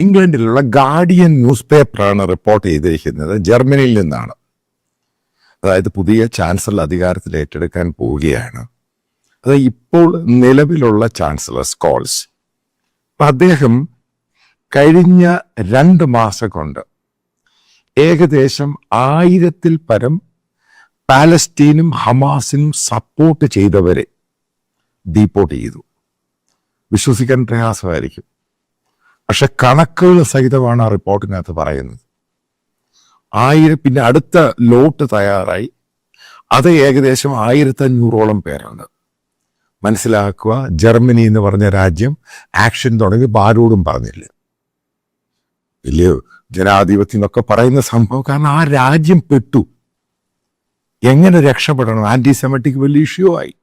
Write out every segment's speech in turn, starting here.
ഇംഗ്ലണ്ടിലുള്ള Guardian news പേപ്പറാണ് report ചെയ്തിരിക്കുന്നത്. ജർമ്മനിയിൽ നിന്നാണ്. അതായത് പുതിയ ചാൻസലർ അധികാരത്തിൽ ഏറ്റെടുക്കാൻ പോവുകയാണ്. അത് ഇപ്പോൾ നിലവിലുള്ള ചാൻസലർ സ്കോൾസ്. അപ്പൊ അദ്ദേഹം കഴിഞ്ഞ രണ്ട് മാസം കൊണ്ട് ഏകദേശം ആയിരത്തിൽ പരം പാലസ്റ്റീനും ഹമാസിനും സപ്പോർട്ട് ചെയ്തവരെ ഡീപ്പോർട്ട് ചെയ്തു. വിശ്വസിക്കാൻ പ്രയാസമായിരിക്കും. പക്ഷെ കണക്കുകൾ സഹിതമാണ് ആ റിപ്പോർട്ടിനകത്ത് പറയുന്നത്. ആയിരം പിന്നെ അടുത്ത ലോട്ട് തയ്യാറായി. അത് ഏകദേശം ആയിരത്തി അഞ്ഞൂറോളം പേരുണ്ട്. മനസ്സിലാക്കുക ജർമ്മനി എന്ന് പറഞ്ഞ രാജ്യം ആക്ഷൻ തുടങ്ങി ആരോടും പറഞ്ഞില്ല. വലിയ ജനാധിപത്യം എന്നൊക്കെ പറയുന്ന സംഭവം കാരണം ആ രാജ്യം പെട്ടു. എങ്ങനെ രക്ഷപ്പെടണം? ആന്റി സെമറ്റിക് വലിയ ഇഷ്യൂ ആയി.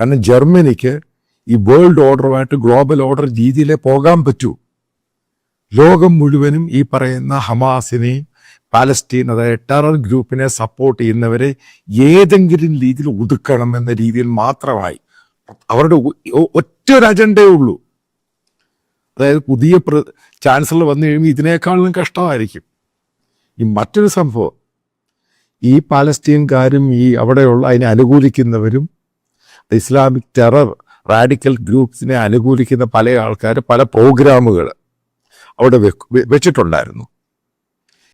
കാരണം ജർമ്മനിക്ക് ഈ വേൾഡ് ഓർഡറുമായിട്ട് ഗ്ലോബൽ ഓർഡർ രീതിയിലേ പോകാൻ പറ്റൂ. ലോകം മുഴുവനും ഈ പറയുന്ന ഹമാസിനെയും പാലസ്റ്റീൻ അതായത് ടെറർ ഗ്രൂപ്പിനെ സപ്പോർട്ട് ചെയ്യുന്നവരെ ഏതെങ്കിലും രീതിയിൽ ഒതുക്കണം എന്ന രീതിയിൽ മാത്രമായി. അവരുടെ ഒറ്റ ഒരു അജണ്ടേ ഉള്ളൂ. അതായത് പുതിയ ചാൻസലർ വന്നു കഴിയുമ്പോൾ ഇതിനേക്കാളും കഷ്ടമായിരിക്കും. ഈ മറ്റൊരു സംഭവം ഈ പാലസ്റ്റീൻകാരും ഈ അവിടെയുള്ള അതിനെ അനുകൂലിക്കുന്നവരും ഇസ്ലാമിക് ടെറർ റാഡിക്കൽ ഗ്രൂപ്പ്സിനെ അനുകൂലിക്കുന്ന പല ആൾക്കാർ പല പ്രോഗ്രാമുകൾ അവിടെ വെച്ചിട്ടുണ്ടായിരുന്നു.